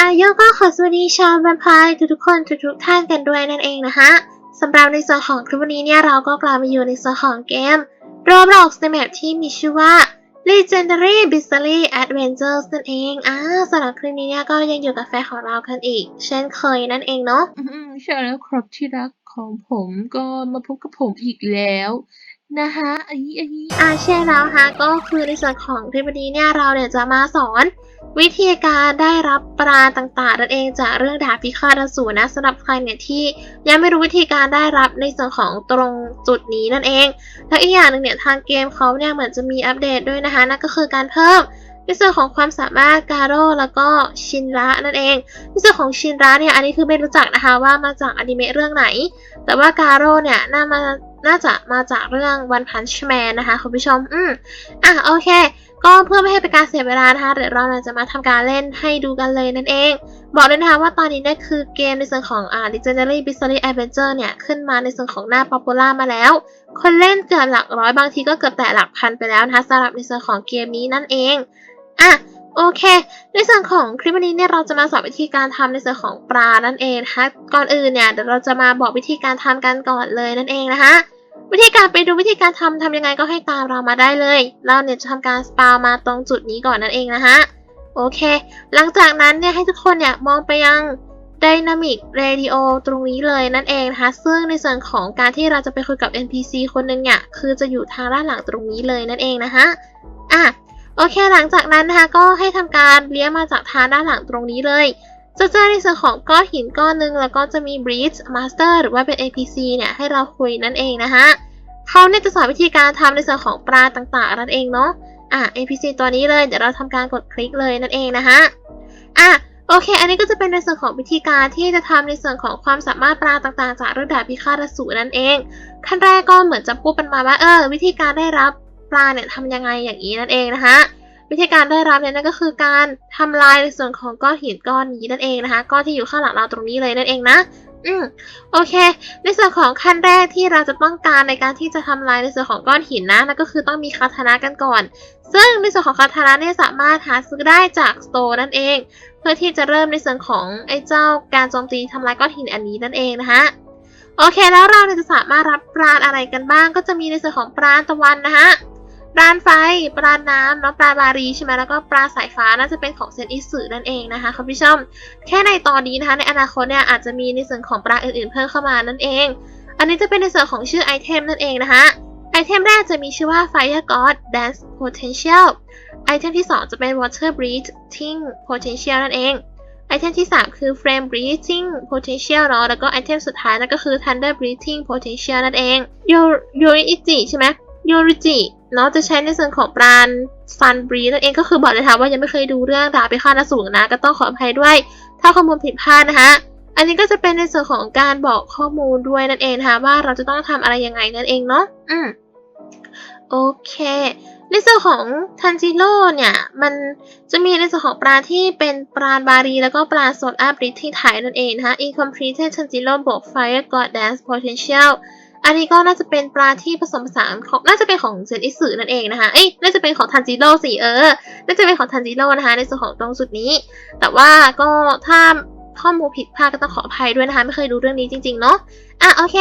อายุก็ขอสวัสดีชาวแวมไพร์ทุกๆคนทุกๆท่านกันด้วยนั่นเองนะคะสำหรับในส่วนของคลิปวันนี้เนี่ยเราก็กลับมาอยู่ในส่วนของเกม Roblox ในแมปที่มีชื่อว่า Legendary b i z a r r y Adventures นั่นเอง อ่าสำหรับคลิปนี้เนี่ยก็ยังอยู่กับแฟนของเรากันอีก เช่นเคยนั่นเองเนาะใช่แล้วครับที่รักของผมก็มาพบกับผมอีกแล้ว นะคะอันนี้อันนี้อาใช่แล้วฮะก็คือในส่วนของคลิปวันนี้เนี่ยเราเนี่ยจะมาสอนวิธีการได้รับปลาต่างๆนั่นเองจากเรื่องดาบพิฆาตอสูรนะสำหรับใครเนี่ยที่ยังไม่รู้วิธีการได้รับในส่วนของตรงจุดนี้นั่นเอง และอีกอย่างหนึ่งเนี่ยทางเกมเขาเนี่ยเหมือนจะมีอัปเดตด้วยนะคะนั่นก็คือการเพิ่มในส่วนของความสามารถการโร่แล้วก็ชินระนั่นเองในส่วนของชินระเนี่ยอันนี้คือไม่รู้จักนะคะว่ามาจากอนิเมะเรื่องไหน แต่ว่าการโร่เนี่ยน่ามา น่าจะมาจากเรื่อง One Punch Man นะคะคุณผู้ชม อืมอะโอเค ก็เพื่อไม่ให้เป็นการเสียเวลานะคะเดี๋ยวเราจะมาทำการเล่นให้ดูกันเลยนั่นเอง บอกเลยนะคะว่าตอนนี้เนี่ยคือเกมในส่วนของอ่า Legendary b i z a r r y Adventure เนี่ย ขึ้นมาในส่วนของหน้า Popular มาแล้ว คนเล่นเกือบหลักร้อยบางทีก็เกือบแต่หลักพันไปแล้วนะคะสำหรับในส่วนของเกมนี้นั่นเองอะโอเค ในส่วนของคลิปวันนี้เนี่ยเราจะมาสอนวิธีการทำในส่วนของปลานั่นเองนะคะ ก่อนอื่นเนี่ยเดี๋ยวเราจะมาบอกวิธีการทำกันก่อนเลยนั่นเองนะคะ วิธีการไปดูวิธีการทำทำยังไงก็ให้ตามเรามาได้เลย เราเนี่ยจะทำการสปาวมาตรงจุดนี้ก่อนนั่นเองนะคะโอเค หลังจากนั้นเนี่ยให้ทุกคนเนี่ยมองไปยัง Dynamic Radio ตรงนี้เลยนั่นเองนะคะ ซึ่งในส่วนของการที่เราจะไปคุยกับ NPC คนหนึ่งเนี่ย คือจะอยู่ทางด้านหลังตรงนี้เลยนั่นเองนะคะ อะ โอเค หลังจากนั้นนะคะก็ให้ทำการเลี้ยงมาจากทางด้านหลังตรงนี้เลย จะเจอในส่วนของก้อนหินก้อนหนึ่งแล้วก็จะมี Breach Master หรือว่าเป็น APC เนี่ยให้เราคุยนั่นเองนะคะเขาเนี่ยจะสอนวิธีการทำในส่วนของปลาต่างๆนั่นเองเนาะอะ APC ตัวนี้เลย เดี๋ยวเราทำการกดคลิกเลยนั่นเองนะคะอะโอเค อันนี้ก็จะเป็นในส่วนของวิธีการที่จะทำในส่วนของความสามารถปลาต่างๆ จากเรื่องดาบพิฆาตสูนั่นเอง ขั้นแรกก็เหมือนจะพูดเป็นมาว่าเออ วิธีการได้รับปลาเนี่ยทำยังไงอย่างนี้นั่นเองนะคะ วิธีการได้รับเนี่ยนั่นก็คือการทำลายในส่วนของก้อนหินก้อนนี้นั่นเองนะคะ ก้อนที่อยู่ข้างหลังเราตรงนี้เลยนั่นเองนะอืมโอเค ในส่วนของขั้นแรกที่เราจะต้องการในการที่จะทำลายในส่วนของก้อนหินนะนั่นก็คือต้องมีคาถานะกันก่อน ซึ่งในส่วนของคาถานะเนี่ยสามารถหาซื้อได้จากสโตร์นั่นเอง เพื่อที่จะเริ่มในส่วนของไอ้เจ้าการโจมตีทำลายก้อนหินอันนี้นั่นเองนะคะโอเคแล้วเราจะสามารถรับปราณอะไรกันบ้าง ก็จะมีในส่วนของปราณตะวันนะคะ ปราณไฟ ปราณน้ำเนาะปลาบารีใช่ไหมแล้วก็ปลาสายฟ้าน่าจะเป็นของเซนอิสึนั่นเองนะคะคุณผู้ชมแค่ในตอนนี้นะคะในอนาคตเนี่ยอาจจะมีในส่วนของปลาอื่นๆเพิ่มเข้ามานั่นเอง อันนี้จะเป็นในส่วนของชื่อไอเทมนั่นเองนะคะไอเทมแรกจะมีชื่อว่า Fire God Dance Potential ไอเทมที่ 2 จะเป็น Water Breathing Potential นั่นเอง ไอเทมที่ 3 คือ Flame Breathing Potential เนาะ แล้วก็ไอเทมสุดท้ายนั่นก็คือ Thunder Breathing Potential นั่นเอง Yo Yoriichi ใช่ไหม Yoriichi เนาะจะใช้ในส่วนของปราณ Sun Breathe นั่นเองก็คือบอกเลยค่ะว่ายังไม่เคยดูเรื่องดาบพิฆาตอสูรนะ ก็ต้องขออภัยด้วย ถ้าข้อมูลผิดพลาดนะคะ อันนี้ก็จะเป็นในส่วนของการบอกข้อมูลด้วยนั่นเองนะคะว่าเราจะต้องทำอะไรยังไงนั่นเองเนาะอืมโอเคในส่วนของทันจิโร่เนี่ยมันจะมีในส่วนของปลาที่เป็นปลาบารี แล้วก็ปลาโซนอัพริที่ไทยนั่นเองนะคะ Incomplete ทันจิโร่บวก Fire God Dance Potential อันนี้ก็น่าจะเป็นปลาที่ผสมผสานของน่าจะเป็นของเซนอิสึนั่นเองนะคะเอ้ยน่าจะเป็นของทันจิโร่สิเออน่าจะเป็นของทันจิโร่นะคะ ในส่วนของตรงจุดนี้ แต่ว่าก็ถ้าข้อมูลผิดพลาดก็ต้องขออภัยด้วยนะคะ ไม่เคยดูเรื่องนี้จริง ๆ เนาะอะโอเค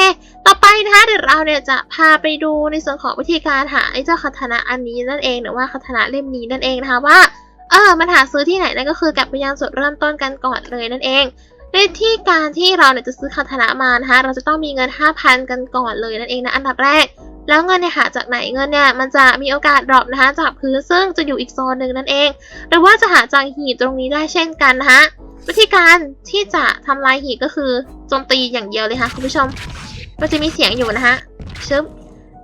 ต่อไปนะคะเดี๋ยวเราเนี่ยจะพาไปดูในส่วนของวิธีการหาไอ้เจ้าคาถนะอันนี้นั่นเองหรือว่าคาถนะเล่มนี้นั่นเองนะคะว่าเออมันหาซื้อที่ไหนนั่นก็คือกลับไปยังจุดเริ่มต้นกันก่อนเลยนั่นเอง ในที่การที่เราเนี่ยจะซื้อคาถนะมานะคะเราจะต้องมีเงิน 5,000 กันก่อนเลยนั่นเองนะอันดับแรก แล้วเงินเนี่ยหาจากไหนเงินเนี่ยมันจะมีโอกาสดรอปนะคะจากพื้นซึ่งจะอยู่อีกโซนหนึ่งนั่นเอง หรือว่าจะหาจากหีบตรงนี้ได้เช่นกันนะคะวิธีการที่จะทำลายหีบก็คือโจมตีอย่างเดียวเลยค่ะคุณผู้ชมก็จะมีเสียงอยู่นะคะชึบ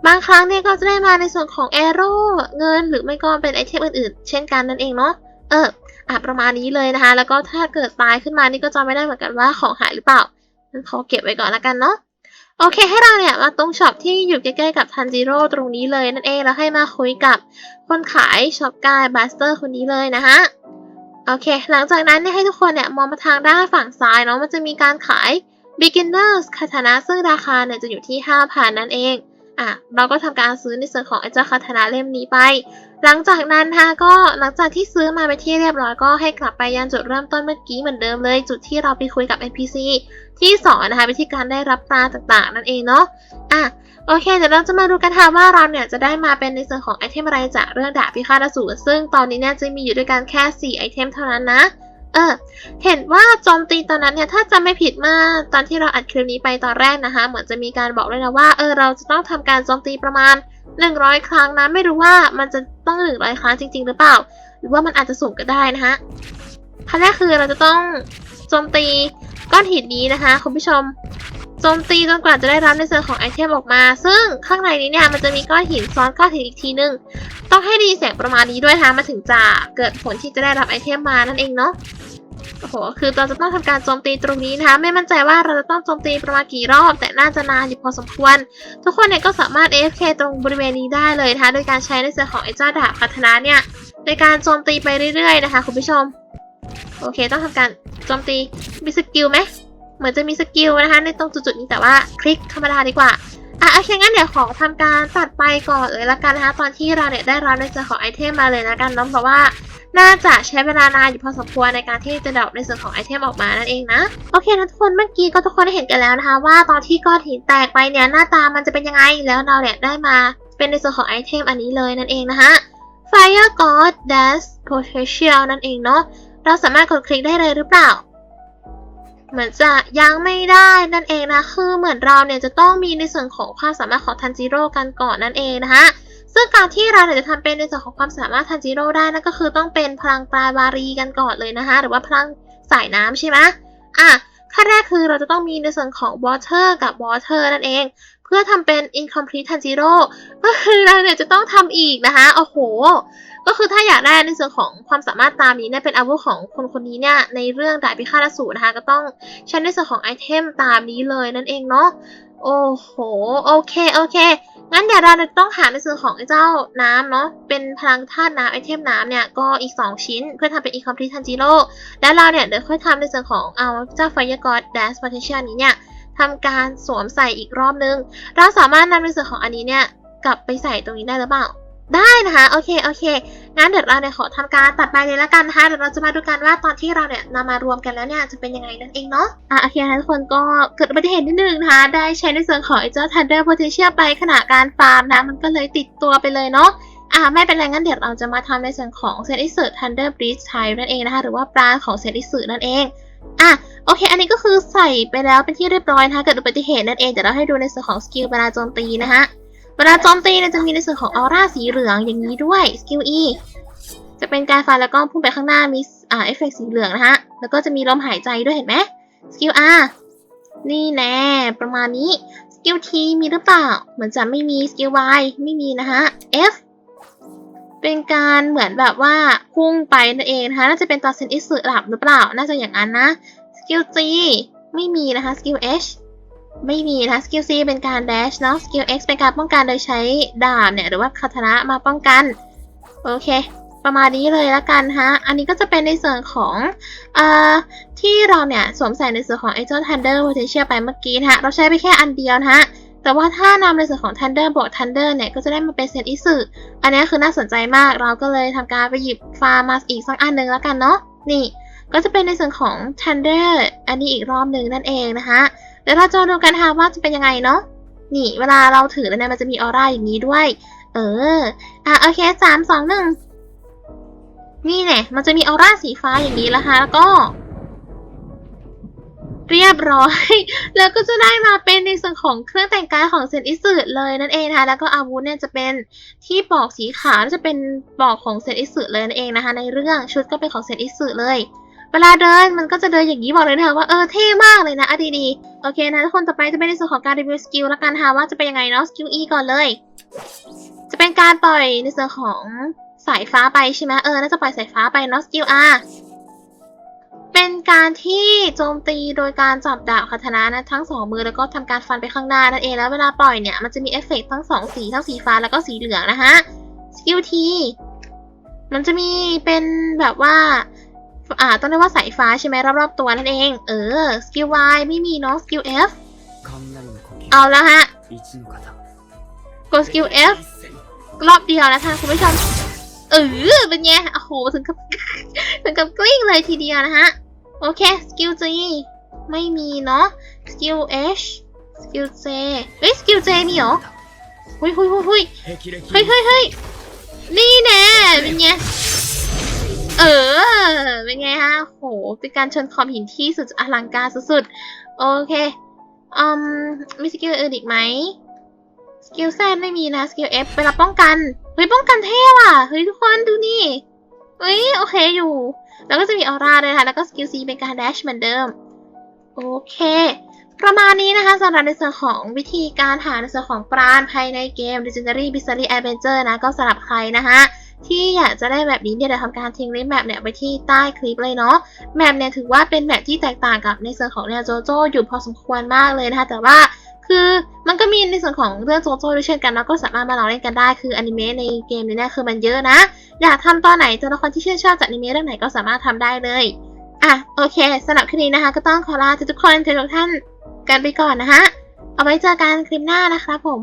บางครั้งเนี่ยก็จะได้มาในส่วนของแอโร่เงินหรือไม่ก็เป็นไอเทมอื่นๆ เช่นกันนั่นเองเนาะเออ อะประมาณนี้เลยนะคะ แล้วก็ถ้าเกิดตายขึ้นมานี่ก็จำไม่ได้เหมือนกันว่าของหายหรือเปล่างั้นขอเก็บไว้ก่อนละกันเนาะโอเคให้เราเนี่ยมาตรงช็อปที่อยู่ใกล้ๆกับทันจิโร่ตรงนี้เลยนั่นเองแล้วให้มาคุยกับคนขายช็อปกายบัสเตอร์คนนี้เลยนะคะโอเค หลังจากนั้นเนี่ยให้ทุกคนเนี่ยมองมาทางด้านฝั่งซ้ายเนาะมันจะมีการขาย beginners คาถานะซึ่งราคาเนี่ยจะอยู่ที่ 5,000 นั่นเอง อะเราก็ทำการซื้อในส่วนของไอ้เจ้าคาถาเล่มนี้ไป หลังจากนั้นนะคะก็หลังจากที่ซื้อมาไปที่เรียบร้อยก็ให้กลับไปยังจุดเริ่มต้นเมื่อกี้เหมือนเดิมเลย จุดที่เราไปคุยกับ NPC ที่สอนนะคะวิธีการได้รับปลาต่างๆ นั่นเองเนาะอะโอเคเดี๋ยวเราจะมาดูกันค่ะว่าเราเนี่ยจะได้มาเป็นในส่วนของไอเทมอะไรจากเรื่องดาบพิฆาตอสูรซึ่งตอนนี้เนี่ยจะมีอยู่ด้วยกันแค่ 4 ไอเทมเท่านั้นนะ เออเห็นว่าโจมตีตอนนั้นเนี่ยถ้าจำไม่ผิดเมื่อตอนที่เราอัดคลิปนี้ไปตอนแรกนะคะ เหมือนจะมีการบอกเลยนะว่าเออเราจะต้องทำการโจมตีประมาณ 100 ครั้งนะไม่รู้ว่ามันจะต้อง 100 ครั้งจริง ๆ หรือเปล่า หรือว่ามันอาจจะสูงก็ได้นะคะขั้นแรกคือเราจะต้องโจมตีก้อนหินนี้นะคะ คุณผู้ชม โจมตีจนกว่าจะได้รับในส่วนของไอเทมออกมา ซึ่งข้างในนี้เนี่ยมันจะมีก้อนหินซ้อนก้อนหินอีกทีนึง ต้องให้ดยินเสียงประมาณนี้ด้วยนะมันถึงจะเกิดผลที่จะได้รับไอเทมมานั่นเองเนาะโอ้โห คือเราจะต้องทำการโจมตีตรงนี้นะคะ ไม่มั่นใจว่าเราจะต้องโจมตีประมาณกี่รอบ แต่น่าจะนานอยู่พอสมควร ทุกคนเนี่ยก็สามารถ AFK ตรงบริเวณนี้ได้เลยนะคะ โดยการใช้ในส่วนของไอเจ้าดาบพัฒนาเนี่ยในการโจมตีไปเรื่อยๆนะคะคุณผู้ชม โอเค ต้องทำการโจมตี มีสกิลไหม เหมือนจะมีสกิลนะคะ ในตรงจุดๆนี้แต่ว่าคลิกธรรมดาดีกว่าอะโอเคงั้นเดี๋ยวขอทำการตัดไปก่อนเลยละกันนะคะ ตอนที่เราเนี่ยได้รับในส่วนของไอเทมมาเลยละกันเน้องเพราะว่าน่าจะใช้เวลานานอยู่พอสมควรในการที่จะดรอปในส่วนของไอเทมออกมานั่นเองนะ โอเคนะทุกคนเมื่อกี้ก็ทุกคนได้เห็นกันแล้วนะคะ ว่าตอนที่ก้อนหินแตกไปเนี่ยหน้าตามันจะเป็นยังไงแล้วเราเนี่ยได้มาเป็นในส่วนของไอเทมอันนี้เลยนั่นเองนะคะ Fire God Dash Potential นั่นเองเนาะเราสามารถกดคลิกได้เลยหรือเปล่า เหมือนจะยังไม่ได้นั่นเองนะคือเหมือนเราเนี่ยจะต้องมีในส่วนของความสามารถของทันจิโร่กันก่อนนั่นเองนะคะซึ่งการที่เราจะทำเป็นในส่วนของความสามารถทันจิโร่ได้นั่นก็คือต้องเป็นพลังปลายวารีกันก่อนเลยนะคะหรือว่าพลังสายน้ำใช่ไหมอะขั้นแรกคือเราจะต้องมีในส่วนของ water กับ water นั่นเอง พื่อทำเป็น incomplete tanjiro ก็คือเราเนี่ยจะต้องทำอีกนะคะ โอ้โห ก็คือถ้าอยากได้ในส่วนของความสามารถตามนี้เนี่ยเป็นอาวุธของคนคนนี้เนี่ยในเรื่องดาบพิฆาตสูรนะคะ ก็ต้องใช้ในส่วนของไอเทมตามนี้เลยนั่นเองเนาะ โอ้โห โอเค โอเค งั้นเดี๋ยวเราต้องหาในส่วนของไอเจ้าน้ำเนาะ เป็นพลังธาตุน้ำไอเทมน้ำเนี่ยก็อีก 2 ชิ้น เพื่อทำเป็น incomplete tanjiro แล้วเราเนี่ยเดี๋ยวค่อยทำในส่วนของเอาเจ้า fire god dash potential นี้เนี่ย ทำการสวมใส่อีกรอบนึง เราสามารถนำในส่วนของอันนี้เนี่ยกลับไปใส่ตรงนี้ได้หรือเปล่า ได้นะคะ โอเค โอเค งั้นเดี๋ยวเราเนี่ยขอทำการตัดไปเลยละกันนะคะ เดี๋ยวเราจะมาดูกันว่าตอนที่เราเนี่ยนำมารวมกันแล้วเนี่ยจะเป็นยังไงนั่นเองเนาะ อะโอเคนะทุกคนก็เกิดอุบัติเหตุนิดนึงนะคะ ได้ใช้ในส่วนของไอ้เจ้า Thunder Potential ไปขณะการฟาร์มนะ มันก็เลยติดตัวไปเลยเนาะอะไม่เป็นไรงั้นเดี๋ยวเราจะมาทำในส่วนของเซตอิสึ Thunder Breach Type นั่นเองนะคะ หรือว่าปลาของเซตอิสึนั่นเอง อะโอเค อันนี้ก็คือใส่ไปแล้วเป็นที่เรียบร้อยนะคะเกิดอุบัติเหตุนั่นเองเดี๋ยวเราให้ดูในส่วนของสกิลเวลาโจมตีนะคะเวลาโจมตีเนี่ยจะมีในส่วนของออร่าสีเหลืองอย่างนี้ด้วยสกิล E จะเป็นการฟันแล้วก็พุ่งไปข้างหน้ามีอ่าเอฟเฟกสีเหลืองนะคะแล้วก็จะมีลมหายใจด้วยเห็นไหมสกิล R นี่แน่ประมาณนี้สกิล T มีหรือเปล่า เหมือนจะไม่มีสกิล Y ไม่มีนะคะ F เป็นการเหมือนแบบว่าพุ่งไปนั่นเองนะคะ น่าจะเป็นตอนเซนอิสึหลับหรือเปล่า น่าจะอย่างนั้นนะสกิล G ไม่มีนะคะสกิล H ไม่มีนะคะสกิล C เป็นการ dash เนาะสกิล X เป็นการป้องกันโดยใช้ดาบเนี่ยหรือว่าคาถานะมาป้องกัน โอเค ประมาณนี้เลยละกันฮะ อันนี้ก็จะเป็นในส่วนของเอ่อที่เราเนี่ยสวมใส่ในส่วนของไอเจ้า Thunder Potential ไปเมื่อกี้นะฮะ เราใช้ไปแค่อันเดียวนะฮะ แต่ว่าถ้านำในส่วนของ Thunder บวก Thunder เนี่ย ก็จะได้มาเป็นเซตอิสึอันนี้คือน่าสนใจมาก เราก็เลยทำการไปหยิบฟาร์มาอีกสักอันหนึ่งแล้วกันเนาะ นี่ ก็จะเป็นในส่วนของ Thunder อันนี้อีกรอบหนึ่งนั่นเองนะคะเดี๋ยวเราจะดูกันค่ะว่าจะเป็นยังไงเนาะ นี่ เวลาเราถือแล้วเนี่ยมันจะมีออร่าอย่างนี้ด้วย เออ อะโอเคสามสองหนึ่งนี่เนี่ยมันจะมีออร่าสีฟ้าอย่างนี้แล้วคะแล้วก็ เรียบร้อย แล้วก็จะได้มาเป็นในส่วนของเครื่องแต่งกายของเซนอิสึเลยนั่นเองนะคะแล้วก็อาวุธเนี่ยจะเป็นที่ปอกสีขาวจะเป็นปอกของเซนอิสึเลยนั่นเองนะคะ ในเรื่องชุดก็เป็นของเซนอิสึเลย เวลาเดินมันก็จะเดินอย่างนี้บอกเลยนะคะว่าเออเท่มากเลยนะอะดีดีๆโอเคนะทุกคนต่อไปจะเป็นในส่วนของการรีวิวสกิลแล้วกันค่ะว่าจะเป็นยังไงเนาะสกิล E ก่อนเลย จะเป็นการปล่อยในส่วนของสายฟ้าไปใช่ไหมเออน่าจะปล่อยสายฟ้าไปเนาะสกิล R เป็นการที่โจมตีโดยการจับดาบคาถานะนะทั้งสองมือแล้วก็ทำการฟันไปข้างหน้านั่นเองแล้วเวลาปล่อยเนี่ยมันจะมีเอฟเฟกต์ทั้งสองสีทั้งสีฟ้าแล้วก็สีเหลืองนะคะสกิล T มันจะมีเป็นแบบว่าอ่าต้องเรียกว่าสายฟ้าใช่ไหมรอบๆตัวนั่นเอง เออสกิล Y ไม่มีเนาะสกิล F เอาแล้วฮะ กดสกิล F รอบเดียวนะท่านคุณผู้ชมเออเป็นไงโอ้โหถึงกับถึงกับกลิ้งเลยทีเดียวนะฮะ โอเค สกิล G ไม่มีเนาะ สกิล H สกิล J เฮ้ย สกิล J มีเหรอหุยหุยหุยหุยเฮ้ยเฮ้ยเฮ้ยนี่แน่เป็นไง เออ เป็นไงฮะ โห เป็นการชนขอบหินที่สุดอลังการสุดๆ โอเค อืม มีสกิลอื่นอีกไหม สกิลแซไม่มีนะ สกิล F เป็นรับป้องกัน เฮ้ย ป้องกันเท่ว่ะ เฮ้ยทุกคนดูนี่ เฮ้ยโอเคอยู่ แล้วก็จะมีออร่าด้วยนะคะ แล้วก็สกิล C เป็นการแดชเหมือนเดิม โอเค ประมาณนี้นะคะสำหรับในส่วนของวิธีการหาในส่วนของปราณภายในเกม Legendary b i z a r r y Adventure นะ ก็สำหรับใครนะคะที่อยากจะได้แบบนี้เนี่ยเดี๋ยวทำการทิ้งลิงก์แมปเนี่ยไว้ที่ใต้คลิปเลยเนาะแมปเนี่ยถือว่าเป็นแมปที่แตกต่างกับในส่วนของแนวโจโจ้อยู่พอสมควรมากเลยนะคะแต่ว่าคือ มันก็มีในส่วนของเรื่องโจโจ้ด้วยเช่นกันแล้วก็สามารถมาลองเล่นกันได้คืออนิเมะในเกมนี้เนี่ยคือมันเยอะนะ อยากทำตอนไหนตัวละครที่ชื่นชอบจากอนิเมะเรื่องไหนก็สามารถทำได้เลยอะโอเคสำหรับคลิปนี้นะคะ ก็ต้องขอลาทุกคนทุกท่านกันไปก่อนนะคะเอาไว้เจอกันคลิปหน้านะคะผม